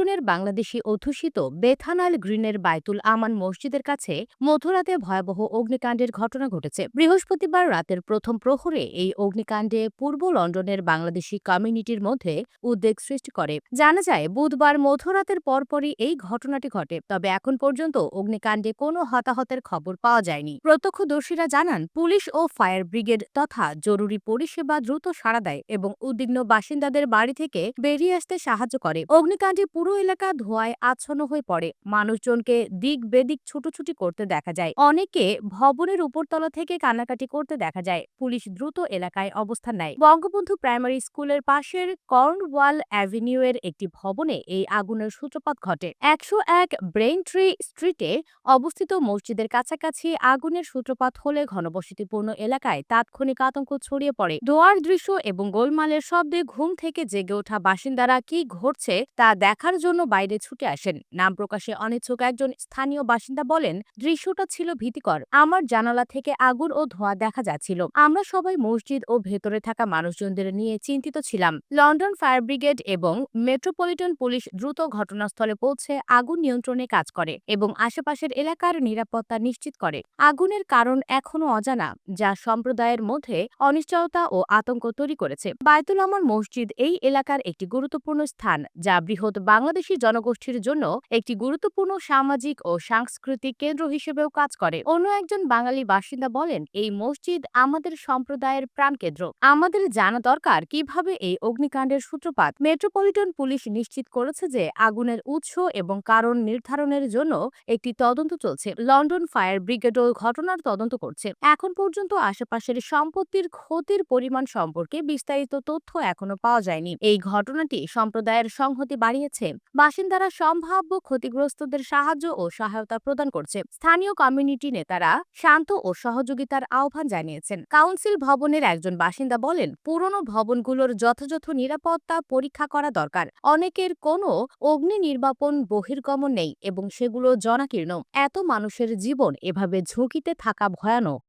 লন্ডনের বাংলাদেশি অধ্যুষিত বেথানাল গ্রিনের বায়তুল আমান মসজিদের কাছে মধ্যরাতে ভয়াবহ অগ্নিকাণ্ডের ঘটনা ঘটেছে। বৃহস্পতিবার রাতের প্রথম প্রহরে এই অগ্নিকাণ্ডে পূর্ব লন্ডনের বাংলাদেশি কমিউনিটির মধ্যে উদ্বেগ সৃষ্টি করে। জানা যায়, বুধবার মধ্যরাতের পরপরই এই ঘটনাটি ঘটে, তবে এখন পর্যন্ত অগ্নিকাণ্ডে কোনো হতাহতের খবর পাওয়া যায়নি। প্রত্যক্ষদর্শীরা জানান, পুলিশ ও ফায়ার ব্রিগেড তথা জরুরি পরিষেবা দ্রুত সাড়া দেয় এবং উদ্বিগ্ন বাসিন্দাদের বাড়ি থেকে বেরিয়ে আসতে সাহায্য করে। অগ্নিকাণ্ডে পুরো এলাকা ধোঁয়ায় আচ্ছন্ন হয়ে পড়ে। মানুষজনকে দিক বেদিক ছুটোছুটি করতে দেখা যায়। অনেকে ভবনের উপরতলা থেকে কান্নাকাটি করতে দেখা যায়। পুলিশ দ্রুত এলাকায় অবস্থান নেয়। বঙ্গবন্ধু প্রাইমারি স্কুলের পাশের কর্নওয়াল অ্যাভিনিউ এর একটি ভবনে এই আগুনের সূত্রপাত ঘটে। একশো এক ব্রেইনট্রি স্ট্রিটে অবস্থিত মসজিদের কাছাকাছি আগুনের সূত্রপাত হলে ঘনবসতিপূর্ণ এলাকায় তাৎক্ষণিক আতঙ্ক ছড়িয়ে পড়ে। ধোয়ার দৃশ্য এবং গোলমালের শব্দে ঘুম থেকে জেগে ওঠা বাসিন্দারা কি ঘটছে তা দেখার জন্য বাইরে ছুটে আসেন। নাম প্রকাশে অনিচ্ছুক একজন স্থানীয় বাসিন্দা বলেন, দৃশ্যটা ছিল ভীতিকর। আমার জানালা থেকে আগুন ও ধোঁয়া দেখা যাচ্ছিল। আমরা সবাই মসজিদ ও ভেতরে থাকা মানুষজনদের নিয়ে চিন্তিত ছিলাম। লন্ডন ফায়ার ব্রিগেড এবং মেট্রোপলিটন পুলিশ দ্রুত ঘটনাস্থলে পৌঁছে আগুন নিয়ন্ত্রণে কাজ করে এবং আশেপাশের এলাকার নিরাপত্তা নিশ্চিত করে। আগুনের কারণ এখনও অজানা, যা সম্প্রদায়ের মধ্যে অনিশ্চয়তা ও আতঙ্ক তৈরি করেছে। বায়তুল আমর মসজিদ এই এলাকার একটি গুরুত্বপূর্ণ স্থান, যা বৃহৎ বাংলাদেশী জনগোষ্ঠীর জন্য একটি গুরুত্বপূর্ণ সামাজিক ও সাংস্কৃতিক কেন্দ্র হিসেবেও কাজ করে। অন্য একজন বাঙালি বাসিন্দা বলেন, এই মসজিদ আমাদের সম্প্রদায়ের প্রাণকেন্দ্র। আমাদের জানা দরকার কীভাবে এই অগ্নিকাণ্ডের সূত্রপাত। মেট্রোপলিটন পুলিশ নিশ্চিত করেছে যে আগুনের উৎস এবং কারণ নির্ধারণের জন্য একটি তদন্ত চলছে। লন্ডন ফায়ার ব্রিগেডও ঘটনার তদন্ত করছে। এখন পর্যন্ত আশেপাশের সম্পত্তির ক্ষতির পরিমাণ সম্পর্কে বিস্তারিত তথ্য এখনও পাওয়া যায়নি। এই ঘটনাটি সম্প্রদায়ের সংহতি বাড়িয়েছে। বাসিন্দারা সম্ভাব্য ক্ষতিগ্রস্তদের সাহায্য ও সহায়তা প্রদান করছে। স্থানীয় কমিউনিটি নেতারা শান্ত ও সহযোগিতার আহ্বান জানিয়েছেন। কাউন্সিল ভবনের একজন বাসিন্দা বলেন, পুরনো ভবনগুলোর যথাযথ নিরাপত্তা পরীক্ষা করা দরকার। অনেকের কোনো অগ্নি নির্বাপন বহির্গমন নেই এবং সেগুলো জনাকীর্ণ। এত মানুষের জীবন এভাবে ঝুঁকিতে থাকা ভয়ানক।